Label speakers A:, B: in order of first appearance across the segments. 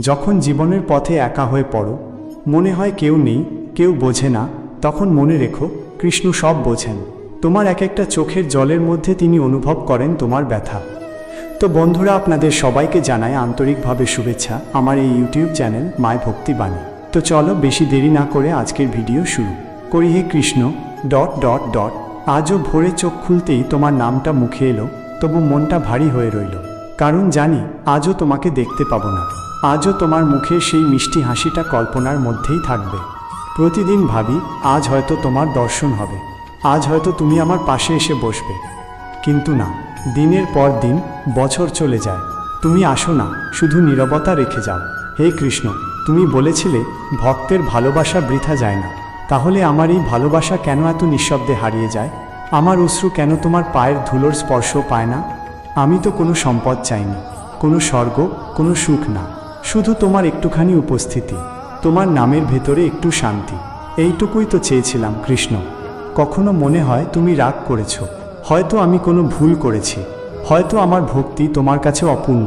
A: যখন জীবনের পথে একা হয়ে পড়ো, মনে হয় কেউ নেই, কেউ বোঝে না, তখন মনে রেখো, কৃষ্ণ সব বোঝেন। তোমার এক একটা চোখের জলের মধ্যে তিনি অনুভব করেন তোমার ব্যথা। তো বন্ধুরা, আপনাদের সবাইকে জানায় আন্তরিকভাবে শুভেচ্ছা, আমার এই ইউটিউব চ্যানেল মায় ভক্তি বাণী। তো চলো, বেশি দেরি না করে আজকের ভিডিও শুরু করি। হে কৃষ্ণ, ডট ডট ডট, আজও ভোরে চোখ খুলতেই তোমার নামটা মুখে এলো, তবু মনটা ভারী হয়ে রইল। কারণ জানি, আজও তোমাকে দেখতে পাবো না। আজও তোমার মুখে সেই মিষ্টি হাসিটা কল্পনার মধ্যেই থাকবে। প্রতিদিন ভাবি, আজ হয়তো তোমার দর্শন হবে। আজ হয়তো তুমি আমার পাশে এসে বসবে। কিন্তু না, দিনের পর দিন বছর চলে যায়। তুমি আসো না, শুধু নীরবতা রেখে যাও। হে কৃষ্ণ, তুমি বলেছিলে ভক্তের ভালোবাসা বৃথা যায় না। তাহলে আমার এই ভালোবাসা কেন এত নিঃশব্দে হারিয়ে যায়? আমার অশ্রু কেন তোমার পায়ের ধুলোর স্পর্শ পায় না? আমি তো কোনো সম্পদ চাইনি, কোনো স্বর্গ, কোনো সুখ না। শুধু তোমার একটুখানি উপস্থিতি, তোমার নামের ভেতরে একটু শান্তি। এইটুকুই তো চেয়েছিলাম, কৃষ্ণ। কখনো মনে হয় তুমি রাগ করেছ। হয়তো আমি কোনো ভুল করেছি। হয়তো আমার ভক্তি তোমার কাছে অপূর্ণ।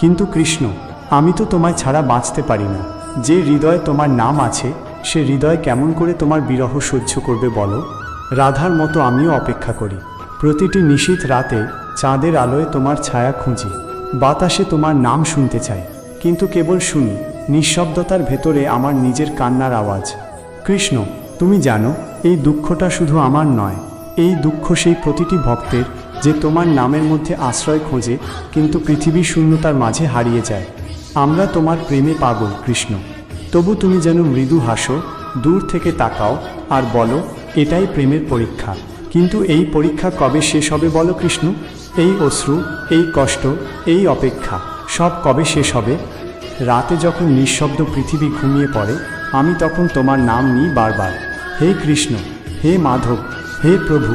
A: কিন্তু কৃষ্ণ, আমি তো তোমায় ছাড়া বাঁচতে পারি না। যে হৃদয় তোমার নাম আছে, সে হৃদয় কেমন করে তোমার বিরহ সহ্য করবে বলো? রাধার মতো আমিও অপেক্ষা করি। প্রতিটি নিশীথ রাতে চাঁদের আলোয় তোমার ছায়া খুঁজি। বাতাসে তোমার নাম শুনতে চাই। কিন্তু কেবল শুনি, নিঃশব্দতার ভেতরে আমার নিজের কান্নার আওয়াজ। কৃষ্ণ, তুমি জানো, এই দুঃখটা শুধু আমার নয়, এই দুঃখ সেই প্রতিটি ভক্তের, যে তোমার নামের মধ্যে আশ্রয় খোঁজে, কিন্তু পৃথিবী শূন্যতার মাঝে হারিয়ে যায়। আমরা তোমার প্রেমে পাগল, কৃষ্ণ। তবু তুমি যেন মৃদু হাসো, দূর থেকে তাকাও আর বলো, এটাই প্রেমের পরীক্ষা। কিন্তু এই পরীক্ষা কবে শেষ হবে বলো কৃষ্ণ? এই অশ্রু, এই কষ্ট, এই অপেক্ষা। সব কবে শেষ হবে? রাতে যখন নিঃশব্দ পৃথিবী ঘুমিয়ে পড়ে, আমি তখন তোমার নাম নিই বারবার। হে কৃষ্ণ, হে মাধব, হে প্রভু,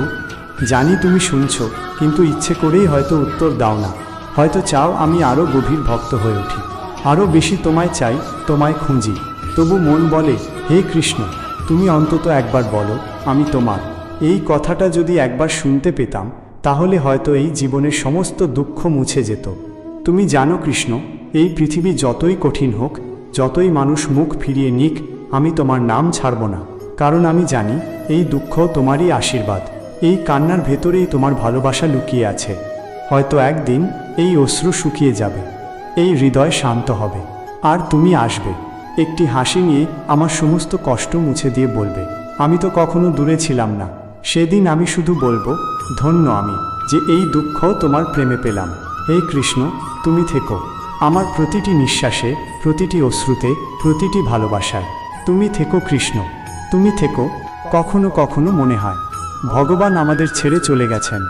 A: জানি তুমি শুনছ, কিন্তু ইচ্ছে করেই হয়তো উত্তর দাও না। হয়তো চাও আমি আরও গভীর ভক্ত হয়ে উঠি। আরও বেশি তোমায় চাই, তোমায় খুঁজি। তবু মন বলে, হে কৃষ্ণ, তুমি অন্তত একবার বলো, আমি তোমার। এই কথাটা যদি একবার শুনতে পেতাম, তাহলে হয়তো এই জীবনের সমস্ত দুঃখ মুছে যেত। তুমি জানো কৃষ্ণ, এই পৃথিবী যতই কঠিন হোক, যতই মানুষ মুখ ফিরিয়ে নিক, আমি তোমার নাম ছাড়ব না। কারণ আমি জানি, এই দুঃখ তোমারই আশীর্বাদ। এই কান্নার ভেতরেই তোমার ভালোবাসা লুকিয়ে আছে। হয়তো একদিন এই অশ্রু শুকিয়ে যাবে। এই হৃদয় শান্ত হবে। আর তুমি আসবে। একটি হাসি নিয়ে আমার সমস্ত কষ্ট মুছে দিয়ে বলবে, আমি তো কখনো দূরে ছিলাম না। সেদিন আমি শুধু বলব, ধন্য আমি, যে এই দুঃখ তোমার প্রেমে পেলাম। হে কৃষ্ণ, তুমি থেকো। আমার প্রতিটি নিঃশ্বাসে, প্রতিটি অশ্রুতে, প্রতিটি ভালোবাসায়। তুমি থেকো কৃষ্ণ, তুমি থেকো, কখনো কখনো মনে হয়। ভগবান আমাদের ছেড়ে চলে গেছেন।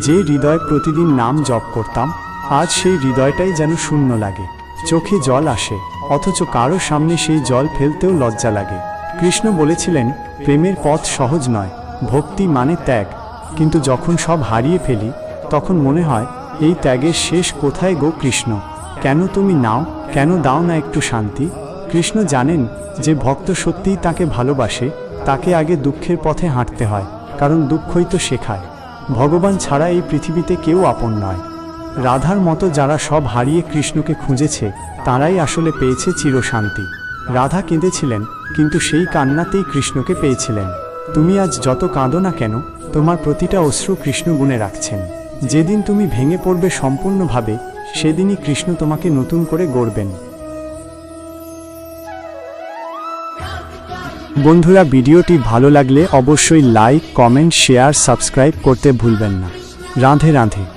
A: যে হৃদয় প্রতিদিন নাম জপ করতাম, আজ সেই হৃদয়টাই যেন শূন্য লাগে। চোখে জল আসে, অথচ কারও সামনে সেই জল ফেলতেও লজ্জা লাগে। কৃষ্ণ বলেছিলেন, প্রেমের পথ সহজ নয়, ভক্তি মানে ত্যাগ। কিন্তু যখন সব হারিয়ে ফেলি, তখন মনে হয় এই ত্যাগের শেষ কোথায় গো কৃষ্ণ? কেন তুমি নাও? কেন দাও না একটু শান্তি? কৃষ্ণ জানেন যে ভক্ত সত্যিই তাকে ভালোবাসে, তাকে আগে দুঃখের পথে হাঁটতে হয়, কারণ দুঃখই তো শেখায়। ভগবান ছাড়া এই পৃথিবীতে কেউ আপন নয়। রাধার মতো যারা সব হারিয়ে কৃষ্ণকে খুঁজেছে, তারাই আসলে পেয়েছে চিরশান্তি। রাধা কেঁদেছিলেন, কিন্তু সেই কান্নাতেই কৃষ্ণকে পেয়েছিলেন। তুমি আজ যত কাঁদো না কেন, তোমার প্রতিটা অশ্রু কৃষ্ণ গুণে রাখছেন। যেদিন তুমি ভেঙে পড়বে সম্পূর্ণভাবে, সেদিনই কৃষ্ণ তোমাকে নতুন করে গড়বেন। বন্ধুরা, ভিডিওটি ভালো লাগলে অবশ্যই লাইক, কমেন্ট, শেয়ার, সাবস্ক্রাইব করতে ভুলবেন না। রাঁধে রাধে।